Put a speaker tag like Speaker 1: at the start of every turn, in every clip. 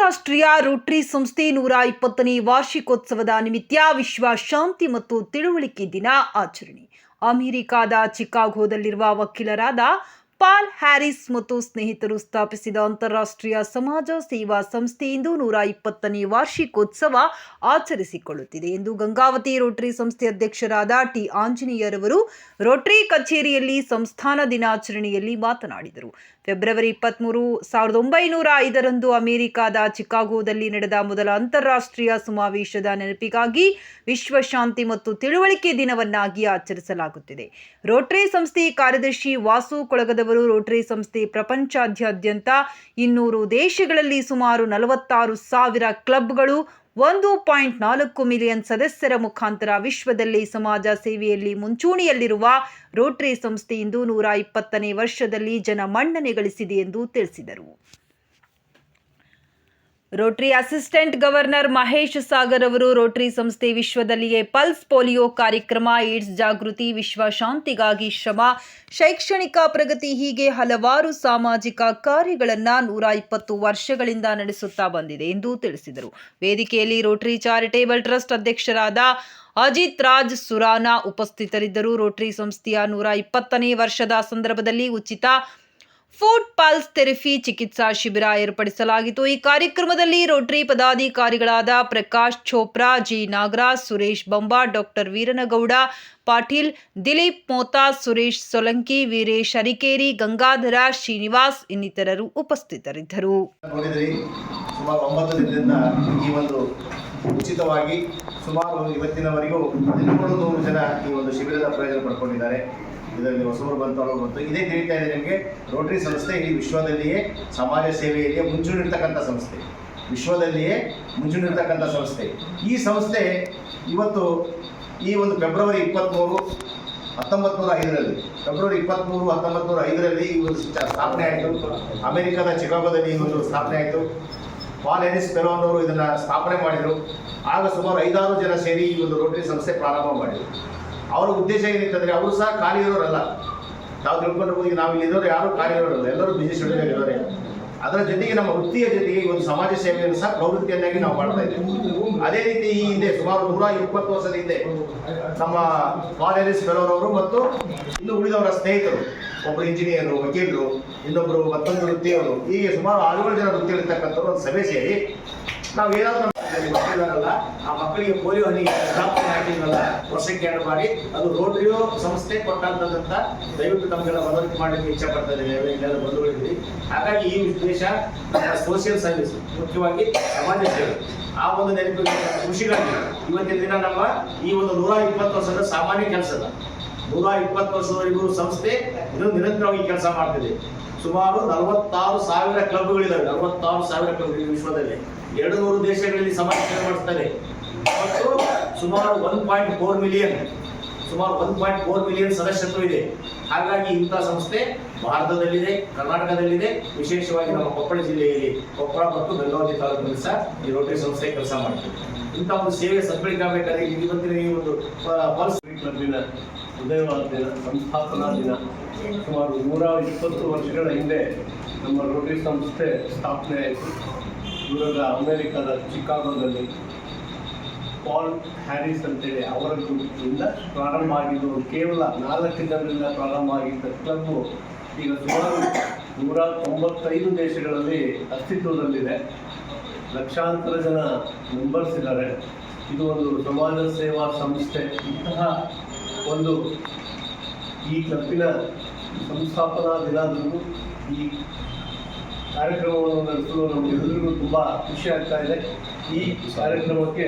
Speaker 1: ಅಂತಾರಾಷ್ಟ್ರೀಯ ರೋಟರಿ ಸಂಸ್ಥೆ ನೂರ ಇಪ್ಪತ್ತನೇ ವಾರ್ಷಿಕೋತ್ಸವದ ನಿಮಿತ್ತ ವಿಶ್ವ ಶಾಂತಿ ಮತ್ತು ತಿಳುವಳಿಕೆ ದಿನ ಆಚರಣೆ. ಅಮೆರಿಕಾದ ಚಿಕಾಗೋದಲ್ಲಿರುವ ವಕೀಲರಾದ ಪಾಲ್ ಹ್ಯಾರಿಸ್ ಮತ್ತು ಸ್ನೇಹಿತರು ಸ್ಥಾಪಿಸಿದ ಅಂತಾರಾಷ್ಟ್ರೀಯ ಸಮಾಜ ಸೇವಾ ಸಂಸ್ಥೆ ಇಂದು ನೂರ ಇಪ್ಪತ್ತನೇ ವಾರ್ಷಿಕೋತ್ಸವ ಆಚರಿಸಿಕೊಳ್ಳುತ್ತಿದೆ ಎಂದು ಗಂಗಾವತಿ ರೋಟರಿ ಸಂಸ್ಥೆ ಅಧ್ಯಕ್ಷರಾದ ಟಿ ಆಂಜನೇಯರವರು ರೋಟರಿ ಕಚೇರಿಯಲ್ಲಿ ಸಂಸ್ಥಾನ ದಿನಾಚರಣೆಯಲ್ಲಿ ಮಾತನಾಡಿದರು. ಫೆಬ್ರವರಿ ಇಪ್ಪತ್ತ್ಮೂರು ಸಾವಿರದ ಒಂಬೈನೂರ ಐದರಂದು ಅಮೆರಿಕಾದ ಚಿಕಾಗೋದಲ್ಲಿ ನಡೆದ ಮೊದಲ ಅಂತಾರಾಷ್ಟ್ರೀಯ ಸಮಾವೇಶದ ನೆನಪಿಗಾಗಿ ವಿಶ್ವಶಾಂತಿ ಮತ್ತು ತಿಳುವಳಿಕೆ ದಿನವನ್ನಾಗಿ ಆಚರಿಸಲಾಗುತ್ತಿದೆ. ರೋಟರಿ ಸಂಸ್ಥೆ ಕಾರ್ಯದರ್ಶಿ ವಾಸು ಕೊಳಗದವರು ರೋಟರಿ ಸಂಸ್ಥೆ ಪ್ರಪಂಚಾದ್ಯಂತ ಇನ್ನೂರು ದೇಶಗಳಲ್ಲಿ ಸುಮಾರು ನಲವತ್ತಾರು ಸಾವಿರ ಕ್ಲಬ್ಗಳು ಒಂದು ಪಾಯಿಂಟ್ ನಾಲ್ಕು ಮಿಲಿಯನ್ ಸದಸ್ಯರ ಮುಖಾಂತರ ವಿಶ್ವದಲ್ಲಿ ಸಮಾಜ ಸೇವೆಯಲ್ಲಿ ಮುಂಚೂಣಿಯಲ್ಲಿರುವ ರೋಟರಿ ಸಂಸ್ಥೆ ಇಂದು ನೂರ ಇಪ್ಪತ್ತನೇ ವರ್ಷದಲ್ಲಿ ಜನ ಮನ್ನಣೆ ಗಳಿಸಿದೆ ಎಂದು ತಿಳಿಸಿದರು. Rotary assistant governor Mahesh Sagar ಅವರು ರೋಟರಿ ಸಂಸ್ಥೆ ವಿಶ್ವದಲ್ಲಿಯೇ ಪಲ್ಸ್ ಪೋಲಿಯೋ ಕಾರ್ಯಕ್ರಮ, ಏಡ್ಸ್ ಜಾಗೃತಿ, ವಿಶ್ವ ಶಾಂತಿಗಾಗಿ ಶ್ರಮ, ಶೈಕ್ಷಣಿಕ ಪ್ರಗತಿ ಹೀಗೆ ಹಲವಾರು ಸಾಮಾಜಿಕ ಕಾರ್ಯಗಳನ್ನು ನೂರ ಇಪ್ಪತ್ತು ವರ್ಷಗಳಿಂದ ನಡೆಸುತ್ತಾ ಬಂದಿದೆ ಎಂದು ತಿಳಿಸಿದರು. ವೇದಿಕೆಯಲ್ಲಿ ರೋಟರಿ ಚಾರಿಟೇಬಲ್ ಟ್ರಸ್ಟ್ ಅಧ್ಯಕ್ಷರಾದ ಅಜಿತ್ ರಾಜ್ ಸುರಾನಾ ಉಪಸ್ಥಿತರಿದ್ದರು. ರೋಟರಿ ಸಂಸ್ಥೆಯ ನೂರ ಇಪ್ಪತ್ತನೇ ವರ್ಷದ ಸಂದರ್ಭದಲ್ಲಿ ಉಚಿತ ಫುಡ್ ಪಲ್ಸ್ ಥೆರಪಿ ಚಿಕಿತ್ಸಾ ಶಿಬಿರ ಏರ್ಪಡಿಸಲಾಗಿತ್ತು. ಈ ಕಾರ್ಯಕ್ರಮದಲ್ಲಿ ರೋಟರಿ ಪದಾಧಿಕಾರಿಗಳಾದ ಪ್ರಕಾಶ್ ಚೋಪ್ರಾ, ಜಿ. ನಾಗರಾಜ್, ಸುರೇಶ್ ಬಂಬಾ, ಡಾಕ್ಟರ್ ವೀರನಗೌಡ, ಪಾಟೀಲ್, ದಿಲೀಪ್ ಮೋತಾ, ಸುರೇಶ್ ಸೊಲಂಕಿ, ವೀರೇಶ್ ಅರಿಕೇರಿ ಗಂಗಾಧರ, ಶ್ರೀನಿವಾಸ್ ಇನ್ನಿತರರು ಉಪಸ್ಥಿತರಿದ್ದರು.
Speaker 2: ಉಚಿತವಾಗಿ ಸುಮಾರು ಇವತ್ತಿನವರೆಗೂ ಹದಿನೇಳು ನೂರು ಜನ ಈ ಒಂದು ಶಿಬಿರದ ಪ್ರಯೋಜನ ಪಡ್ಕೊಂಡಿದ್ದಾರೆ. ಇದರಲ್ಲಿ ಹೊಸಬರು ಬಂತವರು ಬಂತು ಇದೇ ತಿಳಿತಾ ಇದೆ ನಿಮಗೆ, ರೋಟರಿ ಸಂಸ್ಥೆ ಇಡೀ ವಿಶ್ವದಲ್ಲಿಯೇ ಸಮಾಜ ಸೇವೆಯಲ್ಲಿ ಮುಂಚೂಣಿರ್ತಕ್ಕಂಥ ಸಂಸ್ಥೆ. ವಿಶ್ವದಲ್ಲಿಯೇ ಮುಂಚೂಣಿರ್ತಕ್ಕಂಥ ಸಂಸ್ಥೆ. ಈ ಸಂಸ್ಥೆ ಇವತ್ತು ಈ ಒಂದು ಫೆಬ್ರವರಿ ಇಪ್ಪತ್ತ್ಮೂರು ಹತ್ತೊಂಬತ್ತು ನೂರ ಐದರಲ್ಲಿ, ಫೆಬ್ರವರಿ ಇಪ್ಪತ್ತ್ಮೂರು ಹತ್ತೊಂಬತ್ತು ನೂರ ಐದರಲ್ಲಿ ಈ ಒಂದು ಸ್ಥಾಪನೆ ಆಯಿತು. ಅಮೆರಿಕದ ಚಿಕಾಗೋದಲ್ಲಿ ಈ ಒಂದು ಸ್ಥಾಪನೆ ಆಯಿತು. ಪಾಲ್ ಎನಿಸ್ ಅವರು ಇದನ್ನು ಸ್ಥಾಪನೆ ಮಾಡಿದರು. ಆಗ ಸುಮಾರು ಐದಾರು ಜನ ಸೇರಿ ಈ ಒಂದು ರೋಟರಿ ಸಂಸ್ಥೆ ಪ್ರಾರಂಭ ಮಾಡಿದರು. ಅವರ ಉದ್ದೇಶ ಏನಿತ್ತಂದರೆ ಅವರು ಸಹ ಖಾಲಿ ಇರೋರಲ್ಲ. ನಾವು ತಿಳ್ಕೊಂಡಿರ್ಬೋದು ನಾವು ಇಲ್ಲಿ ಇರೋರು ಯಾರು ಖಾಲಿ ಇರೋರಲ್ಲ. ಎಲ್ಲರೂ ಬಿಸಿ ಶೆಡ್ಯೂಲ್ ಅದರ ಜೊತೆಗೆ ನಮ್ಮ ವೃತ್ತಿಯ ಜೊತೆಗೆ ಒಂದು ಸಮಾಜ ಸೇವೆಯನ್ನು ಸಹ ಪ್ರವೃತ್ತಿಯನ್ನಾಗಿ ನಾವು ಮಾಡ್ತಾ ಇದ್ದೇವೆ. ಅದೇ ರೀತಿ ಈ ಹಿಂದೆ ಸುಮಾರು ನೂರ ಇಪ್ಪತ್ತು ವರ್ಷದ ಹಿಂದೆ ನಮ್ಮ ಕಾಲೇಜಸ್ ಫೆಲೋರವರು ಮತ್ತು ಇನ್ನು ಉಳಿದವರ ಸ್ನೇಹಿತರು, ಒಬ್ಬರು ಇಂಜಿನಿಯರು ವಕೀಲರು, ಇನ್ನೊಬ್ಬರು ಮತ್ತೊಂದು ವೃತ್ತಿಯವರು, ಹೀಗೆ ಸುಮಾರು ಆರುಗಳು ಜನ ವೃತ್ತಿಯಲ್ಲಿರ್ತಕ್ಕಂಥವ್ರು ಒಂದು ಸಭೆ ಸೇರಿ ನಾವು ಏನಾದರೂ ನಮ್ಮ ಮಕ್ಕಳಿದಾರಲ್ಲ ಆ ಮಕ್ಕಳಿಗೆ ಪೋಲಿಯೋ ಹನಿ ಸ್ಥಾಪನೆ ಹಾಕಿದ್ವಲ್ಲ ವರ್ಷಕ್ಕೆ ಎರಡು ಬಾರಿ. ಅದು ರೋಟರಿಯೋ ಸಂಸ್ಥೆ ಕೊಟ್ಟಂತದಂತ ದಯವಿಟ್ಟು ನಮಗೆಲ್ಲ ಮನವರಿಕೆ ಮಾಡಲಿಕ್ಕೆ ಇಚ್ಛೆ ಪಡ್ತಾ ಇದ್ದೇವೆ ಬಂಧುಗಳಿದ್ದೀವಿ ಹಾಗಾಗಿ ಈ ಉದ್ದೇಶ ಸೋಷಿಯಲ್ ಸರ್ವಿಸ್ ಮುಖ್ಯವಾಗಿ ಸಮಾಜ ಸೇವೆ. ಆ ಒಂದು ನೆನಪಿಗೆ ಖುಷಿಗಾಗಿ ಇವತ್ತಿನ ದಿನ ನಮ್ಮ ಈ ಒಂದು ನೂರ ಇಪ್ಪತ್ತು ವರ್ಷದ ಸಾಮಾನ್ಯ ಕೆಲಸದ ನೂರ ಇಪ್ಪತ್ತು ವರ್ಷದವರೆಗೂ ಸಂಸ್ಥೆ ಇದು ನಿರಂತರವಾಗಿ ಕೆಲಸ ಮಾಡ್ತಿದೆ. ಸುಮಾರು ನಲವತ್ತಾರು ಸಾವಿರ ಕ್ಲಬ್ಗಳಿದ್ದಾವೆ. ನಲವತ್ತಾರು ಸಾವಿರ ಕ್ಲಬ್ ವಿಶ್ವದಲ್ಲಿ. ಎರಡು ನೂರು ದೇಶಗಳಲ್ಲಿ ಸಮಾಜ ಮಾಡಿಸ್ತಾರೆ. ಮತ್ತು ಸುಮಾರು ಒನ್ ಪಾಯಿಂಟ್ ಫೋರ್ ಮಿಲಿಯನ್ ಸುಮಾರು ಒನ್ ಪಾಯಿಂಟ್ ಫೋರ್ ಮಿಲಿಯನ್ ಸದಸ್ಯತ್ವ ಇದೆ. ಹಾಗಾಗಿ ಇಂಥ ಸಂಸ್ಥೆ ಭಾರತದಲ್ಲಿದೆ, ಕರ್ನಾಟಕದಲ್ಲಿದೆ, ವಿಶೇಷವಾಗಿ ನಮ್ಮ ಕೊಪ್ಪಳ ಜಿಲ್ಲೆಯಲ್ಲಿ. ಕೊಪ್ಪಳ ಮತ್ತು ಬೆಳಗಾವಿ ತಾಲೂಕಿನಲ್ಲಿ ಸಹ ಈ ರೋಟರಿ ಸಂಸ್ಥೆ ಕೆಲಸ ಮಾಡ್ತೀವಿ ಇಂಥ ಒಂದು ಸೇವೆ ಸದ್ಬಳಿಕೆ ಆಗಬೇಕಾದ್ರೆ ಇವತ್ತಿನ ಈ ಒಂದು ಪಲ್ಸ್
Speaker 3: ಕ್ಲಬ್ಬಿನ ಉದಯವಾದ ದಿನ ಸಂಸ್ಥಾಪನಾ ದಿನ ಸುಮಾರು ನೂರ ಇಪ್ಪತ್ತು ವರ್ಷಗಳ ಹಿಂದೆ ನಮ್ಮ ರೋಟರಿ ಸಂಸ್ಥೆ ಸ್ಥಾಪನೆ ಆಯಿತು. ದೂರದ ಅಮೆರಿಕದ ಚಿಕಾಗೋದಲ್ಲಿ ಪಾಲ್ ಹ್ಯಾರಿಸ್ ಅಂತೇಳಿ ಅವರ ಗುಂಪಿನಿಂದ ಪ್ರಾರಂಭ ಆಗಿದ್ದು, ಕೇವಲ ನಾಲ್ಕು ಜನರಿಂದ ಪ್ರಾರಂಭ ಆಗಿದ್ದ ಕ್ಲಬ್ಬು ಈಗ ಸುಮಾರು ನೂರ ತೊಂಬತ್ತೈದು ದೇಶಗಳಲ್ಲಿ ಅಸ್ತಿತ್ವದಲ್ಲಿದೆ. ಲಕ್ಷಾಂತರ ಜನ ಮೆಂಬರ್ಸ್ ಇದ್ದಾರೆ. ಇದು ಒಂದು ಸಮಾಜ ಸೇವಾ ಸಂಸ್ಥೆ. ಇಂತಹ ಒಂದು ಈ ಕ್ಲಬ್ಬಿನ ಸಂಸ್ಥಾಪನಾ ದಿನದಂದು ಈ ಕಾರ್ಯಕ್ರಮವನ್ನು ನಡೆಸಲು ನಮಗೆಲ್ಲರಿಗೂ ತುಂಬ ಖುಷಿ ಆಗ್ತಾ ಇದೆ. ಈ ಕಾರ್ಯಕ್ರಮಕ್ಕೆ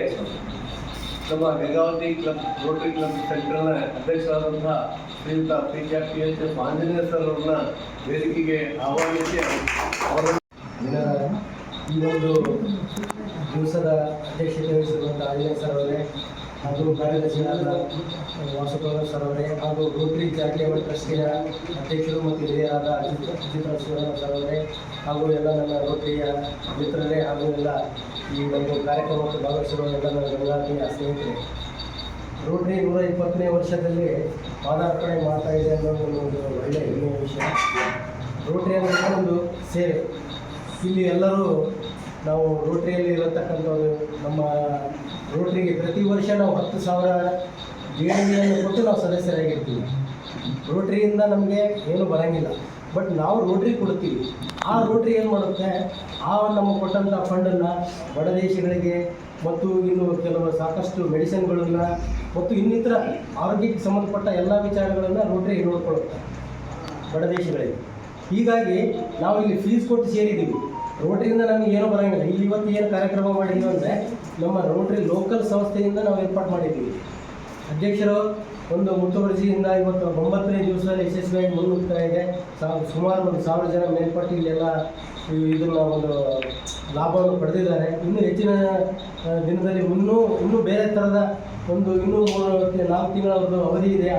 Speaker 3: ನಮ್ಮ ಗಂಗಾವತಿ ಕ್ಲಬ್, ರೋಟರಿ ಕ್ಲಬ್ ಸೆಂಟರ್ನ ಅಧ್ಯಕ್ಷರಾದಂತಹ ಶ್ರೀಯುತ P K P H F Anjaneya sir ಅವ್ರನ್ನ ವೇದಿಕೆಗೆ ಆಹ್ವಾನಿಸಿ ಅವರ
Speaker 4: ಈ ಒಂದು ದಿವಸದ ಅಧ್ಯಕ್ಷತೆ ವಹಿಸಿರುವಂಥ ಆಂಜನೇಯ ಸರ್ ಅವರೇ ಹಾಗೂ ಕಾರ್ಯದರ್ಶಿಯಾದ ವಾಸುದೇವ ಸರ್ ಅವರೇ ಹಾಗೂ ರೋಟರಿ ಜಾತಿಯವರ ಟ್ರಸ್ಟಿಯ ಅಧ್ಯಕ್ಷರು ಮತ್ತು ಹಿರಿಯರಾದ ಅಜಿತ್ ಅಜಿತ್ ಸರ್ ಅವರೇ ಹಾಗೂ ಎಲ್ಲ ನನ್ನ ರೋಟರಿಯ ಮಿತ್ರರೇ ಹಾಗೂ ಎಲ್ಲ ಈ ಒಂದು ಕಾರ್ಯಕ್ರಮಕ್ಕೆ ಭಾಗವಹಿಸಿರುವ ಎಲ್ಲ ನನ್ನ ಬೆಂಗಳೂರಿನ ಸ್ನೇಹಿತರೆ. ರೋಟರಿ ನೂರ ಇಪ್ಪತ್ತನೇ ವರ್ಷದಲ್ಲಿ ಪಾದಾರ್ಪಣೆ ಮಾಡ್ತಾ ಇದೆ ಅನ್ನೋದು ಒಂದು ಒಳ್ಳೆಯ ಹೆಮ್ಮೆಯ ವಿಷಯ. ರೋಟರಿ ಅನ್ನೋದು ಒಂದು ಸೇವೆ ಇಲ್ಲಿ ಎಲ್ಲರೂ ನಾವು ರೋಟ್ರಿಯಲ್ಲಿ ಇರತಕ್ಕಂಥವ್ರು, ನಮ್ಮ ರೋಟ್ರಿಗೆ ಪ್ರತಿ ವರ್ಷ ನಾವು ಹತ್ತು ಸಾವಿರ ದೇಣಿಗೆಯನ್ನು ಕೊಟ್ಟು ನಾವು ಸದಸ್ಯರಾಗಿರ್ತೀವಿ. ರೋಟ್ರಿಯಿಂದ ನಮಗೆ ಏನು ಬರೋಂಗಿಲ್ಲ. ಬಟ್ ನಾವು ರೋಟ್ರಿ ಕೊಡ್ತೀವಿ ಆ ರೋಟ್ರಿ ಏನು ಮಾಡುತ್ತೆ? ಆ ನಮ್ಮ ಕೊಟ್ಟಂಥ ಫಂಡನ್ನು ಬಡ ದೇಶಗಳಿಗೆ ಮತ್ತು ಇನ್ನು ಕೆಲವು ಸಾಕಷ್ಟು ಮೆಡಿಸಿನ್ಗಳನ್ನು ಮತ್ತು ಇನ್ನಿತರ ಆರೋಗ್ಯಕ್ಕೆ ಸಂಬಂಧಪಟ್ಟ ಎಲ್ಲ ವಿಚಾರಗಳನ್ನು ರೋಟ್ರಿ ನೋಡ್ಕೊಳ್ಳುತ್ತೆ ಬಡ ದೇಶಗಳಿಗೆ. ಹೀಗಾಗಿ ನಾವು ಇಲ್ಲಿ ಫೀಸ್ ಕೊಟ್ಟು ಸೇರಿದ್ದೀವಿ. ರೋಟ್ರಿಯಿಂದ ನಮಗೆ ಏನೂ ಬರೋಂಗಿಲ್ಲ. ಇಲ್ಲಿ ಇವತ್ತು ಏನು ಕಾರ್ಯಕ್ರಮ ಮಾಡಿದ್ವಿ ಅಂದರೆ ನಮ್ಮ ರೋಟ್ರಿ ಲೋಕಲ್ ಸಂಸ್ಥೆಯಿಂದ ನಾವು ಏರ್ಪಾಟ್ ಮಾಡಿದ್ದೀವಿ. ಅಧ್ಯಕ್ಷರು ಒಂದು ಮುತುವರ್ಜಿಯಿಂದ ಇವತ್ತು ಒಂಬತ್ತನೇ ದಿವಸದಲ್ಲಿ ಯಶಸ್ವಿಯಾಗಿ ಮುನ್ನುಗ್ತಾ ಇದೆ. ಸುಮಾರು ಒಂದು ಸಾವಿರ ಜನ ಮೇಲ್ಪಟ್ಟು ಇಲ್ಲೆಲ್ಲ ಇದನ್ನ ಒಂದು ಲಾಭವನ್ನು ಪಡೆದಿದ್ದಾರೆ. ಇನ್ನೂ ಹೆಚ್ಚಿನ ದಿನದಲ್ಲಿ ಇನ್ನೂ ಇನ್ನೂ ಬೇರೆ ಥರದ ಒಂದು ಇನ್ನೂ ಮೂರು, ನಾಲ್ಕು ತಿಂಗಳ ಒಂದು ಅವಧಿ ಇದೆ.